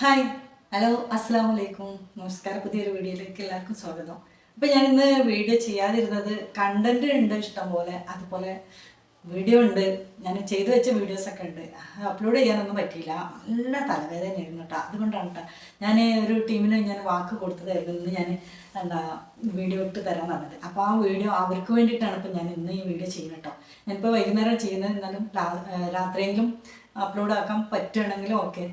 Hi. Hello അസ്സാം വലൈക്കും നമസ്കാരം. പുതിയൊരു വീഡിയോയിലേക്ക് എല്ലാവർക്കും സ്വാഗതം. അപ്പം ഞാൻ ഇന്ന് വീഡിയോ ചെയ്യാതിരുന്നത് കണ്ടന്റ് ഉണ്ട് ഇഷ്ടംപോലെ. അതുപോലെ വീഡിയോ ഉണ്ട്. ഞാൻ ചെയ്തു വെച്ച വീഡിയോസൊക്കെ ഉണ്ട്. അപ്ലോഡ് ചെയ്യാനൊന്നും പറ്റിയില്ല. നല്ല തലവേദനയായിരുന്നു കേട്ടോ അതുകൊണ്ടാണ് കേട്ടോ ഞാൻ ഒരു ടീമിന് ഞാൻ വാക്ക് കൊടുത്തതായിരുന്നു. ഇന്ന് ഞാൻ എന്താ വീഡിയോ ഇട്ട് തരാൻ പറഞ്ഞത്. അപ്പോൾ ആ വീഡിയോ അവർക്ക് വേണ്ടിയിട്ടാണ് ഇപ്പം ഞാൻ ഇന്ന് ഈ വീഡിയോ ചെയ്യുന്നത് കേട്ടോ ഞാനിപ്പോൾ വൈകുന്നേരം ചെയ്യുന്നത് എന്നാലും രാത്രിയെങ്കിലും അപ്ലോഡ് ആക്കാൻ പറ്റുകയാണെങ്കിലും ഓക്കെ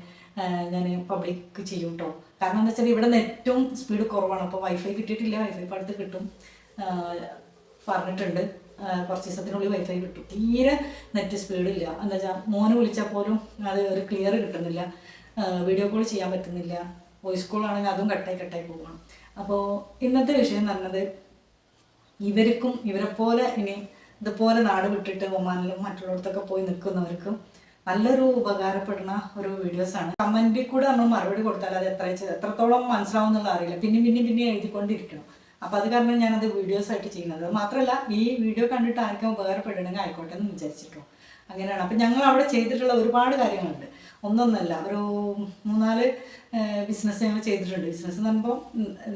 ഞാൻ പബ്ലിക് ചെയ്യും കേട്ടോ കാരണം എന്താ വെച്ചാൽ ഇവിടെ നെറ്റും സ്പീഡ് കുറവാണ്. അപ്പോൾ വൈഫൈ കിട്ടിയിട്ടില്ല. വൈഫൈ ഇപ്പോൾ അടുത്ത് കിട്ടും. പറഞ്ഞിട്ടുണ്ട്. കുറച്ച് ദിവസത്തിനുള്ളിൽ വൈഫൈ കിട്ടും. തീരെ നെറ്റ് സ്പീഡില്ല എന്താ വെച്ചാൽ മോന് വിളിച്ചാൽ പോലും അത് ഒരു ക്ലിയർ കിട്ടുന്നില്ല. വീഡിയോ കോൾ ചെയ്യാൻ പറ്റുന്നില്ല. വോയിസ് കോൾ ആണെങ്കിൽ അതും കട്ടായി കട്ടായി പോകണം അപ്പോൾ ഇന്നത്തെ വിഷയം എന്ന് പറഞ്ഞത് ഇവർക്കും ഇവരെ പോലെ ഇനി ഇതുപോലെ നാട് വിട്ടിട്ട് ഒമാനിലും മറ്റുള്ളവർക്കൊക്കെ പോയി നിൽക്കുന്നവർക്കും നല്ലൊരു ഉപകാരപ്പെടുന്ന ഒരു വീഡിയോസ് ആണ്. കമന്റിൽ കൂടെ നമ്മൾ മറുപടി കൊടുത്താൽ അത് എത്ര എത്രത്തോളം മനസ്സിലാവും എന്നുള്ള അറിയില്ല. പിന്നെയും പിന്നെയും പിന്നെ എഴുതിക്കൊണ്ടിരിക്കണം. അപ്പൊ അത് കാരണം ഞാനത് വീഡിയോസ് ആയിട്ട് ചെയ്യുന്നത്. മാത്രമല്ല ഈ വീഡിയോ കണ്ടിട്ട് ആർക്കും ഉപകാരപ്പെടണമെങ്കിൽ ആയിക്കോട്ടെ എന്ന് വിചാരിച്ചിട്ടോ അങ്ങനെയാണ്. അപ്പം ഞങ്ങൾ അവിടെ ചെയ്തിട്ടുള്ള ഒരുപാട് കാര്യങ്ങളുണ്ട്. ഒന്നൊന്നല്ല ഒരു മൂന്നാൽ ബിസിനസ് ഞങ്ങൾ ചെയ്തിട്ടുണ്ട്. ബിസിനസ് എന്ന് പറയുമ്പോൾ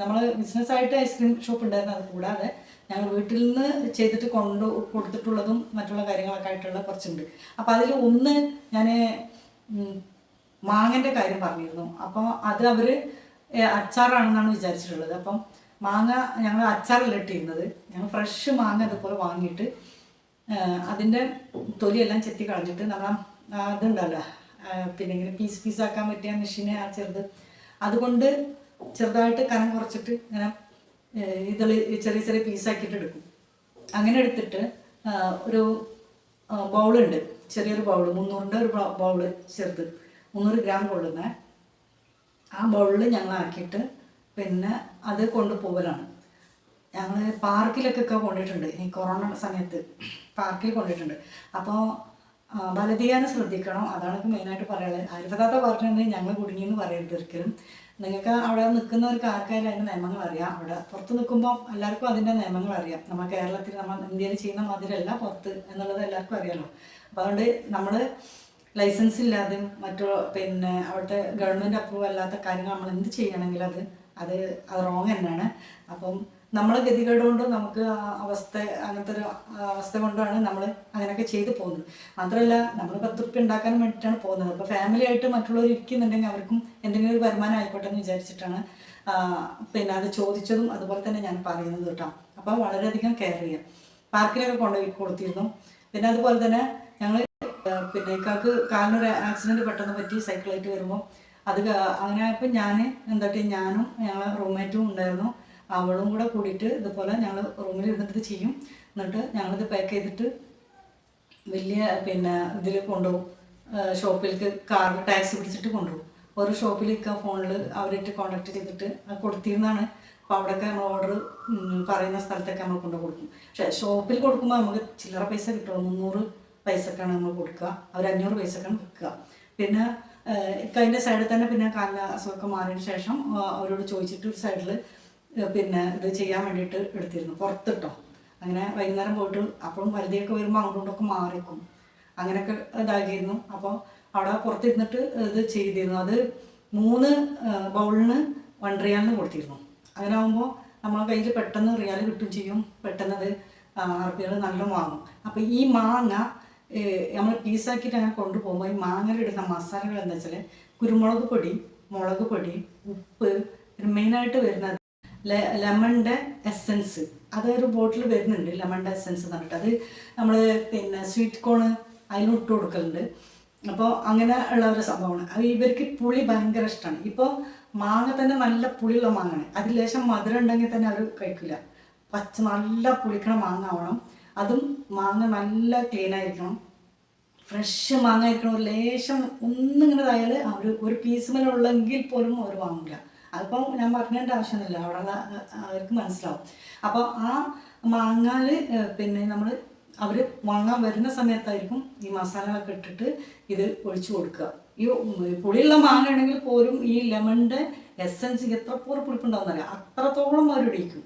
നമ്മൾ ബിസിനസ്സായിട്ട് ഐസ്ക്രീം ഷോപ്പ് ഉണ്ടായിരുന്നു അത് കൂടാതെ ഞങ്ങൾ വീട്ടിൽ നിന്ന് ചെയ്തിട്ട് കൊണ്ടു കൊടുത്തിട്ടുള്ളതും മറ്റുള്ള കാര്യങ്ങളൊക്കെ ആയിട്ടുള്ള കുറച്ചുണ്ട്. അപ്പോൾ അതിൽ ഒന്ന് ഞാൻ മാങ്ങന്റെ കാര്യം പറഞ്ഞിരുന്നു. അപ്പോൾ അത് അവർ അച്ചാറാണെന്നാണ് വിചാരിച്ചിട്ടുള്ളത്. അപ്പം മാങ്ങ ഞങ്ങൾ അച്ചാറല്ല ഇട്ടിരുന്നത്. ഞങ്ങൾ ഫ്രഷ് മാങ്ങ അതുപോലെ വാങ്ങിയിട്ട് അതിന്റെ തൊലിയെല്ലാം ചെത്തി കളഞ്ഞിട്ട് നമ്മൾ അതുണ്ടല്ലോ പിന്നെ ഇങ്ങനെ പീസ് പീസാക്കാൻ പറ്റിയ മെഷീന് ആ ചെറുത്. അതുകൊണ്ട് ചെറുതായിട്ട് കനം കുറച്ചിട്ട് ഇങ്ങനെ ഇതിൽ ചെറിയ ചെറിയ പീസാക്കിയിട്ട് എടുക്കും. അങ്ങനെ എടുത്തിട്ട് ഒരു ബൗളുണ്ട് ചെറിയൊരു ബൗൾ മുന്നൂറിന്റെ ഒരു ബൗൾ ചെറുത്. മുന്നൂറ് ഗ്രാം കൊള്ളുന്ന. ആ ബൗളിൽ ഞങ്ങൾ ആക്കിയിട്ട് പിന്നെ അത് കൊണ്ടുപോകലാണ് ഞങ്ങൾ പാർക്കിലൊക്കെ കൊണ്ടിട്ടുണ്ട്. ഈ കൊറോണ സമയത്ത് പാർക്കിൽ കൊണ്ടിട്ടുണ്ട്. അപ്പോൾ ബലതീയാനും ശ്രദ്ധിക്കണം. അതാണ് മെയിനായിട്ട് പറയാനുള്ളത്. ആയുർവേദാത്ത പറഞ്ഞത് ഞങ്ങൾ കുടുങ്ങിയെന്ന് പറയരുത് ഒരിക്കലും. നിങ്ങൾക്ക് അവിടെ നിൽക്കുന്നവർക്ക് ആർക്കായാലും അതിന്റെ നിയമങ്ങൾ അറിയാം. അവിടെ പുറത്ത് നിൽക്കുമ്പോൾ എല്ലാവർക്കും അതിന്റെ നിയമങ്ങൾ അറിയാം. നമ്മൾ കേരളത്തിൽ നമ്മൾ ഇന്ത്യയിൽ ചെയ്യുന്ന മാതിരല്ല പുറത്ത് എന്നുള്ളത് എല്ലാവർക്കും അറിയാമല്ലോ അപ്പോൾ അതുകൊണ്ട് നമ്മൾ ലൈസൻസ് ഇല്ലാതെ മറ്റു പിന്നെ അവിടുത്തെ ഗവൺമെന്റ് അപ്രൂവ് അല്ലാത്ത കാര്യങ്ങൾ നമ്മൾ എന്ത് ചെയ്യണമെങ്കിൽ അത് അത് റോങ് തന്നെയാണ്. അപ്പം നമ്മളെ ഗതികേട് നമുക്ക് അവസ്ഥ അങ്ങനത്തെ ഒരു അവസ്ഥ കൊണ്ടാണ് നമ്മൾ അങ്ങനെയൊക്കെ ചെയ്ത് പോകുന്നത്. മാത്രമല്ല നമ്മൾ പത്ത് റുപ്യ ഉണ്ടാക്കാൻ വേണ്ടിയിട്ടാണ് പോകുന്നത്. അപ്പോൾ ഫാമിലി ആയിട്ട് മറ്റുള്ളവർ ഇരിക്കുന്നുണ്ടെങ്കിൽ അവർക്കും എന്തെങ്കിലും ഒരു വരുമാനം ആയിക്കോട്ടെ എന്ന് വിചാരിച്ചിട്ടാണ് പിന്നെ അത് ചോദിച്ചതും അതുപോലെ തന്നെ ഞാൻ പറയുന്നത് കേട്ടോ. അപ്പോൾ വളരെയധികം കെയർ ചെയ്യാം. പാർക്കിലൊക്കെ കൊണ്ടുപോയി കൊടുത്തിരുന്നു. പിന്നെ അതുപോലെ തന്നെ ഞങ്ങൾ പിന്നെ ഇക്കാക്ക് കാലിനൊരു ആക്സിഡന്റ് പെട്ടെന്ന് പറ്റി സൈക്കിളായിട്ട് വരുമ്പോൾ അത് അങ്ങനെ ആയപ്പോൾ ഞാൻ എന്താട്ടി ഞാനും ഞങ്ങളെ റൂംമേറ്റും ഉണ്ടായിരുന്നു. അവളും കൂടെ കൂടിയിട്ട് ഇതുപോലെ ഞങ്ങൾ റൂമിൽ ഇരുന്നിട്ട് ചെയ്യും. എന്നിട്ട് ഞങ്ങളിത് പാക്ക് ചെയ്തിട്ട് വലിയ പിന്നെ ഇതിൽ കൊണ്ടുപോകും. ഷോപ്പിലേക്ക് കാർ ടാക്സി പിടിച്ചിട്ട് കൊണ്ടുപോകും. ഒരു ഷോപ്പിലേക്ക് ഫോണിൽ അവരായിട്ട് കോൺടാക്ട് ചെയ്തിട്ട് അത് കൊടുത്തിരുന്നാണ്. അപ്പോൾ അവിടെയൊക്കെ നമ്മൾ ഓർഡർ പറയുന്ന സ്ഥലത്തൊക്കെ നമ്മൾ കൊണ്ടു കൊടുക്കും. പക്ഷേ ഷോപ്പിൽ കൊടുക്കുമ്പോൾ നമുക്ക് ചില്ലറ പൈസ കിട്ടുള്ളൂ. മുന്നൂറ് പൈസക്കാണ് നമ്മൾ കൊടുക്കുക. അവർ അഞ്ഞൂറ് പൈസക്കാണ് വിൽക്കുക പിന്നെ അതിന്റെ സൈഡിൽ തന്നെ പിന്നെ കാലിന് അസുഖമൊക്കെ മാറിയതിന് ശേഷം അവരോട് ചോദിച്ചിട്ട് ഒരു സൈഡിൽ പിന്നെ ഇത് ചെയ്യാൻ വേണ്ടിയിട്ട് എടുത്തിരുന്നു. പുറത്തിട്ടോ. അങ്ങനെ വൈകുന്നേരം പോയിട്ട് അപ്പോഴും വലുതിയൊക്കെ വരുമ്പോൾ അങ്ങോട്ടൊക്കെ മാറിക്കും. അങ്ങനെയൊക്കെ ഇതാക്കിയിരുന്നു. അപ്പോൾ അവിടെ പുറത്തിരുന്നിട്ട് ഇത് ചെയ്തിരുന്നു. അത് മൂന്ന് ബൗളിന് വൺ റിയാലിന് കൊടുത്തിരുന്നു. അങ്ങനെ ആകുമ്പോൾ നമ്മളെ കയ്യിൽ പെട്ടെന്ന് റിയാൽ കിട്ടും ചെയ്യും. പെട്ടെന്ന് അത് അറബികൾ നല്ല വാങ്ങും. അപ്പോൾ ഈ മാങ്ങ നമ്മൾ പീസാക്കിയിട്ട് അങ്ങനെ കൊണ്ടുപോകുമ്പോൾ ഈ മാങ്ങയിലിടുന്ന മസാലകൾ എന്താ വെച്ചാൽ കുരുമുളക് പൊടി മുളക് പൊടി ഉപ്പ് മെയിനായിട്ട് വരുന്നത് ലെമണിന്റെ എസൻസ്. അതൊരു ബോട്ടിൽ വരുന്നുണ്ട് ലെമണിന്റെ എസൻസ് എന്ന് പറഞ്ഞിട്ട്. അത് നമ്മൾ പിന്നെ സ്വീറ്റ് കോൺ അതിലിട്ട് കൊടുക്കലുണ്ട്. അപ്പോൾ അങ്ങനെ ഉള്ള ഒരു സംഭവമാണ്. അത് ഇവർക്ക് പുളി ഭയങ്കര ഇഷ്ടമാണ് ഇപ്പോൾ മാങ്ങ തന്നെ നല്ല പുളിയുള്ള മാങ്ങയാണ്. അതിൽ ലേശം മധുരം ഉണ്ടെങ്കിൽ തന്നെ അവർ കഴിക്കില്ല. പച്ച നല്ല പുളിക്കണ മാങ്ങ ആവണം. അതും മാങ്ങ നല്ല ക്ലീൻ ആയിരിക്കണം. ഫ്രഷ് മാങ്ങ ആയിരിക്കണം. ഒരു ലേശം ഒന്നിങ്ങനെ അവർ ഒരു പീസ് മേലെ ഉള്ളെങ്കിൽ പോലും അവർ വാങ്ങില്ല അതിപ്പം ഞാൻ പറഞ്ഞതിന്റെ ആവശ്യമൊന്നുമില്ല. അവിടെ അവർക്ക് മനസ്സിലാവും. അപ്പോൾ ആ മാങ്ങാൽ പിന്നെ നമ്മൾ അവർ വാങ്ങാൻ വരുന്ന സമയത്തായിരിക്കും ഈ മസാലകളൊക്കെ ഇട്ടിട്ട് ഇത് ഒഴിച്ചു കൊടുക്കുക. ഈ പുളിയുള്ള മാങ്ങ ആണെങ്കിൽ പോലും ഈ ലെമണിന്റെ എസൻസ് എത്ര പോറ് പുളിപ്പുണ്ടാവുന്നറിയാം? അത്രത്തോളം അവർ ഒഴിക്കും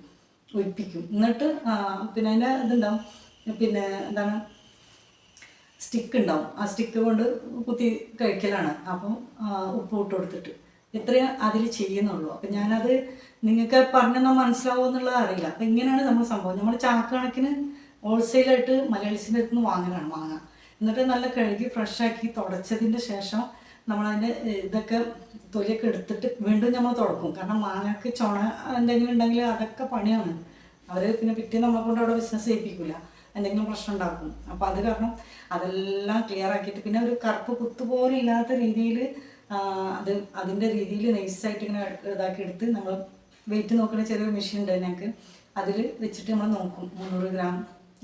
ഒഴിപ്പിക്കും. എന്നിട്ട് പിന്നെ അതിന്റെ ഇതുണ്ടാവും. പിന്നെ എന്താണ്? സ്റ്റിക്ക് ഉണ്ടാവും. ആ സ്റ്റിക്ക് കൊണ്ട് കുത്തി കഴിക്കലാണ്. അപ്പം ഉപ്പ് ഇട്ട് കൊടുത്തിട്ട്. ഇത്രയും അതിൽ ചെയ്യുന്നുള്ളൂ. അപ്പം ഞാനത് നിങ്ങൾക്ക് പറഞ്ഞൊന്നും മനസ്സിലാവുമോ എന്നുള്ളത് അറിയില്ല. അപ്പം ഇങ്ങനെയാണ് നമ്മൾ സംഭവം. നമ്മൾ ചാക്ക് കണക്കിന് ഹോൾസെയിലായിട്ട് മലയാളീസിന്റെ അടുത്ത് നിന്ന് വാങ്ങലാണ് വാങ്ങുക എന്നിട്ട് നല്ല കഴുകി ഫ്രഷാക്കി തുടച്ചതിന്റെ ശേഷം നമ്മളതിന്റെ ഇതൊക്കെ തൊലിയൊക്കെ എടുത്തിട്ട് വീണ്ടും നമ്മൾ തുടക്കും. കാരണം മാങ്ങക്ക് ചുണ എന്തെങ്കിലും ഉണ്ടെങ്കിൽ അതൊക്കെ പണിയാണ്. അവർ പിന്നെ പിറ്റേ നമ്മളെ കൊണ്ട് അവിടെ ബിസിനസ് ചെയ്യിപ്പിക്കില്ല എന്തെങ്കിലും പ്രശ്നം ഉണ്ടാക്കും. അപ്പോൾ അത് കാരണം അതെല്ലാം ക്ലിയർ ആക്കിയിട്ട് പിന്നെ ഒരു കറുപ്പ് കുത്ത് പോലും ഇല്ലാത്ത രീതിയിൽ അത് അതിന്റെ രീതിയിൽ നൈസായിട്ട് ഇങ്ങനെ ഇതാക്കി എടുത്ത് നമ്മൾ വെയിറ്റ് നോക്കുന്ന ചെറിയൊരു മെഷീൻ ഉണ്ട് ഞങ്ങൾക്ക് അതിൽ വെച്ചിട്ട് നമ്മൾ നോക്കും മുന്നൂറ് ഗ്രാം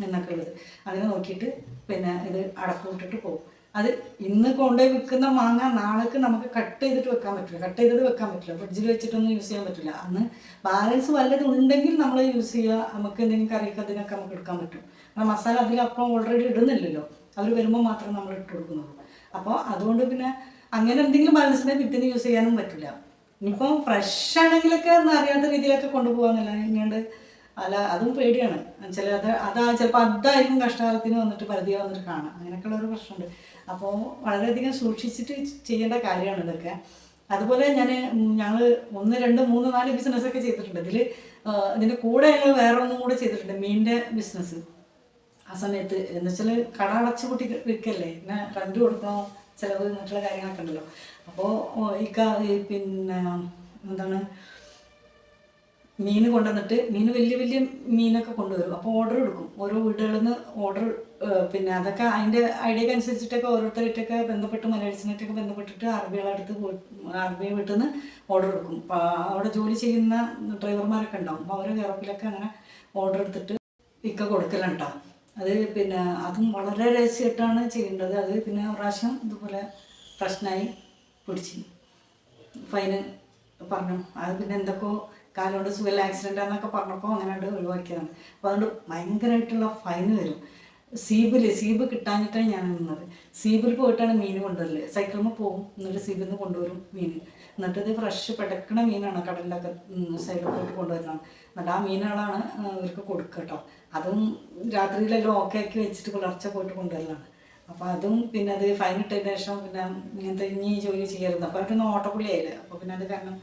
എന്നൊക്കെ ഉള്ളത്. അങ്ങനെ നോക്കിയിട്ട് പിന്നെ ഇത് അടപ്പ് ഇട്ടിട്ട് പോകും. അത് ഇന്ന് കൊണ്ടുപോയി വിൽക്കുന്ന മാങ്ങ നാളേക്ക് നമുക്ക് കട്ട് ചെയ്തിട്ട് വെക്കാൻ പറ്റില്ല. കട്ട് ചെയ്തിട്ട് വെക്കാൻ പറ്റില്ല. ഫ്രിഡ്ജിൽ വെച്ചിട്ടൊന്നും യൂസ് ചെയ്യാൻ പറ്റില്ല. അന്ന് ബാലൻസ് വല്ലതും ഉണ്ടെങ്കിൽ നമ്മൾ യൂസ് ചെയ്യുക നമുക്ക് എന്തെങ്കിലും കറിക്ക് അതിനൊക്കെ നമുക്ക് എടുക്കാൻ പറ്റും. കാരണം മസാല അതിലപ്പം ഓൾറെഡി ഇടുന്നില്ലല്ലോ. അവർ വരുമ്പോൾ മാത്രം നമ്മൾ ഇട്ട് കൊടുക്കുന്നുള്ളൂ. അപ്പോൾ അതുകൊണ്ട് പിന്നെ അങ്ങനെ എന്തെങ്കിലും ബാലൻസിനെ പിറ്റേന്ന് യൂസ് ചെയ്യാനും പറ്റില്ല. ഇനിയിപ്പം ഫ്രഷ് ആണെങ്കിലൊക്കെ അറിയാത്ത രീതിയിലൊക്കെ കൊണ്ടുപോകാന്നല്ല ഇങ്ങോട്ട് അല്ല അതും പേടിയാണ്. ചില അത് അതാ ചിലപ്പോൾ അതായിരിക്കും കഷ്ടകാലത്തിന് വന്നിട്ട് പരിധിയെ വന്നിട്ട് കാണാം. അങ്ങനെയൊക്കെയുള്ള ഒരു പ്രശ്നമുണ്ട്. അപ്പോൾ വളരെയധികം സൂക്ഷിച്ചിട്ട് ചെയ്യേണ്ട കാര്യമാണ് ഇതൊക്കെ. അതുപോലെ ഞാൻ ഞങ്ങൾ ഒന്ന് രണ്ട് മൂന്ന് നാല് ബിസിനസ്സൊക്കെ ചെയ്തിട്ടുണ്ട്. ഇതിൽ ഇതിന്റെ കൂടെ ഞങ്ങൾ വേറെ ഒന്നും കൂടെ ചെയ്തിട്ടുണ്ട്. മീനിന്റെ ബിസിനസ് ആ സമയത്ത് എന്ന് വെച്ചാൽ കട അടച്ചു കൂട്ടി വിൽക്കല്ലേ പിന്നെ റെന്റ് കൊടുക്കണോ. ചിലവ് മറ്റുള്ള കാര്യങ്ങളൊക്കെ ഉണ്ടല്ലോ. അപ്പോൾ ഇക്ക പിന്നെ എന്താണ് മീൻ കൊണ്ടുവന്നിട്ട് മീൻ വലിയ വലിയ മീനൊക്കെ കൊണ്ടുവരും. അപ്പോൾ ഓർഡർ എടുക്കും. ഓരോ വീടുകളിൽ നിന്ന് ഓർഡർ പിന്നെ അതൊക്കെ അതിന്റെ ഐഡിയക്ക് അനുസരിച്ചിട്ടൊക്കെ ഓരോരുത്തരായിട്ടൊക്കെ ബന്ധപ്പെട്ട് മലയാളിസിനായിട്ടൊക്കെ ബന്ധപ്പെട്ടിട്ട് അറബികളടുത്ത് അറബി വീട്ടിൽ നിന്ന് ഓർഡർ എടുക്കും. അപ്പോൾ അവിടെ ജോലി ചെയ്യുന്ന ഡ്രൈവർമാരൊക്കെ ഉണ്ടാവും. അപ്പോൾ അവരെ കയറപ്പിലൊക്കെ അങ്ങനെ ഓർഡർ എടുത്തിട്ട് ഇക്ക കൊടുക്കലുണ്ടോ അത് പിന്നെ അതും വളരെ രഹസ്യമായിട്ടാണ് ചെയ്യേണ്ടത്. അത് പിന്നെ പ്രാവശ്യം ഇതുപോലെ പ്രശ്നമായി പിടിച്ചു. ഫൈന് പറഞ്ഞു. അത് പിന്നെ എന്തൊക്കെയോ കാലോട് സുഖമില്ല ആക്സിഡന്റ് ആണെന്നൊക്കെ പറഞ്ഞപ്പോൾ അങ്ങനെ ഒഴിവാക്കിയതാണ്. അപ്പോൾ അതുകൊണ്ട് ഭയങ്കരമായിട്ടുള്ള ഫൈന് വരും. സീബിൽ സീബ് കിട്ടാഞ്ഞിട്ടാണ് ഞാൻ നിന്നത്. സീബിൽ പോയിട്ടാണ് മീൻ കൊണ്ടുവരൽ. സൈക്കിളിൽ പോകും. എന്നിട്ട് സീബിൽ നിന്ന് കൊണ്ടുവരും മീൻ. എന്നിട്ട് ഇത് ഫ്രഷ് പെടക്കണ മീനാണ് കടലിലൊക്കെ സൈഡിൽ പോയിട്ട് കൊണ്ടുവരുന്നത്. എന്നിട്ട് ആ മീനുകളാണ് ഇവർക്ക് കൊടുക്കുക കേട്ടോ. അതും രാത്രിയിലെല്ലാം ഓക്കെ ആക്കി വെച്ചിട്ട് പുലർച്ചെ പോയിട്ട് കൊണ്ടുവരലാണ്. അപ്പോൾ അതും പിന്നെ അത് ഫൈൻ ഇട്ടതിന് ശേഷം പിന്നെ ഇങ്ങനത്തെ ഇനി ജോലി ചെയ്യരുത് അപ്പോൾ അവരൊന്നും ഓട്ടപ്പുള്ളിയായില്ല അപ്പോൾ പിന്നെ അത് കാരണം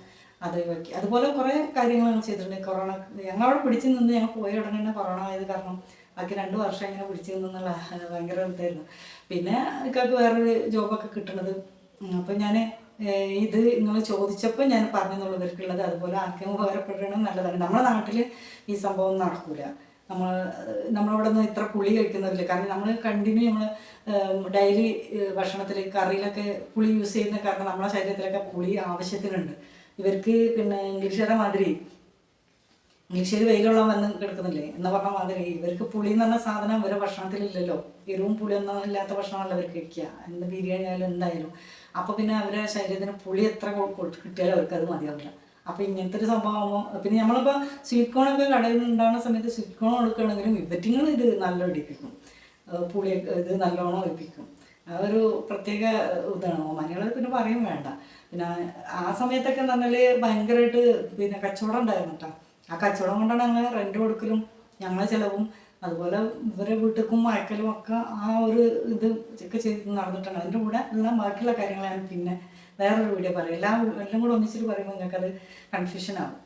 അത് ഒഴിവാക്കി അതുപോലെ കുറേ കാര്യങ്ങൾ ഞങ്ങൾ ചെയ്തിട്ടുണ്ട്. കൊറോണ ഞങ്ങളവിടെ പിടിച്ചു നിന്ന് ഞങ്ങൾ പോയ ഉടനെ തന്നെ കൊറോണ ആയത് കാരണം ബാക്കി രണ്ട് വർഷം ഇങ്ങനെ പിടിച്ചു നിന്നുള്ള ഭയങ്കര ഇതായിരുന്നു. പിന്നെ ഇക്കാക്ക് വേറൊരു ജോബൊക്കെ കിട്ടണത്. അപ്പോൾ ഞാൻ ഇത് നിങ്ങൾ ചോദിച്ചപ്പോൾ ഞാൻ പറഞ്ഞെന്നുള്ളൂ ഇവർക്കുള്ളത്. അതുപോലെ ആർക്കും ഉപകാരപ്പെടണം നല്ലതാണ്. നമ്മുടെ നാട്ടിൽ ഈ സംഭവം നടക്കൂല. നമ്മൾ നമ്മളവിടെ നിന്ന് ഇത്ര പുളി കഴിക്കുന്നവരില്ല കാരണം നമ്മൾ കണ്ടിന്യൂ നമ്മൾ ഡെയിലി ഭക്ഷണത്തിൽ കറിയിലൊക്കെ പുളി യൂസ് ചെയ്യുന്ന കാരണം നമ്മളെ ശരീരത്തിലൊക്കെ പുളി ആവശ്യത്തിനുണ്ട്. ഇവർക്ക് പിന്നെ ഇംഗ്ലീഷുകാരെ മാതിരി ഇംഗ്ലീഷിൽ വെയിലുള്ള വന്ന് കിടക്കുന്നില്ലേ? എന്ന് പറഞ്ഞ മാതിരി ഇവർക്ക് പുളി എന്ന് പറഞ്ഞ സാധനം ഇവരെ ഭക്ഷണത്തിലില്ലല്ലോ. എരിവും പുളിയൊന്നും ഇല്ലാത്ത ഭക്ഷണമല്ല ഇവർക്ക് കഴിക്കുക. എന്ത് ബിരിയാണി ആയാലും എന്തായാലും. അപ്പോൾ പിന്നെ അവരെ ശരീരത്തിന് പുളി എത്ര കിട്ടിയാലും അവർക്ക് അത് മതിയാവില്ല. അപ്പോൾ ഇങ്ങനത്തെ ഒരു സംഭവം പിന്നെ നമ്മളിപ്പോൾ സ്വീറ്റ് കോണൊക്കെ കടയിൽ ഉണ്ടാകുന്ന സമയത്ത് സ്വീറ്റ് കോൺ കൊടുക്കുകയാണെങ്കിലും ഇവറ്റിങ്ങൾ ഇത് നല്ല ഇടിപ്പിക്കും ഏഹ് പുളി ഇത് നല്ലോണം ഒഴിപ്പിക്കും. അതൊരു പ്രത്യേക ഇതാണ്. മലയാളം പിന്നെ പറയും വേണ്ട. പിന്നെ ആ സമയത്തൊക്കെ എന്ന് ഭയങ്കരമായിട്ട് പിന്നെ കച്ചവടം ഉണ്ടായിരുന്നു കേട്ടോ ആ കച്ചവടം കൊണ്ടാണ് ഞങ്ങൾ റെന്റ് കൊടുക്കലും ഞങ്ങളെ ചിലവും അതുപോലെ ഇവരെ വീട്ടിലേക്കും അയക്കലും ഒക്കെ ആ ഒരു ഇത് ഒക്കെ ചെയ്ത് നടന്നിട്ടുണ്ട് അതിന്റെ കൂടെ എല്ലാം ബാക്കിയുള്ള കാര്യങ്ങളാണ് പിന്നെ വേറൊരു വീഡിയോ പറയും. എല്ലാം എല്ലാം കൂടെ ഒന്നിച്ചിട്ട് പറയുമ്പോൾ നിങ്ങൾക്കത് കൺഫ്യൂഷൻ ആവും.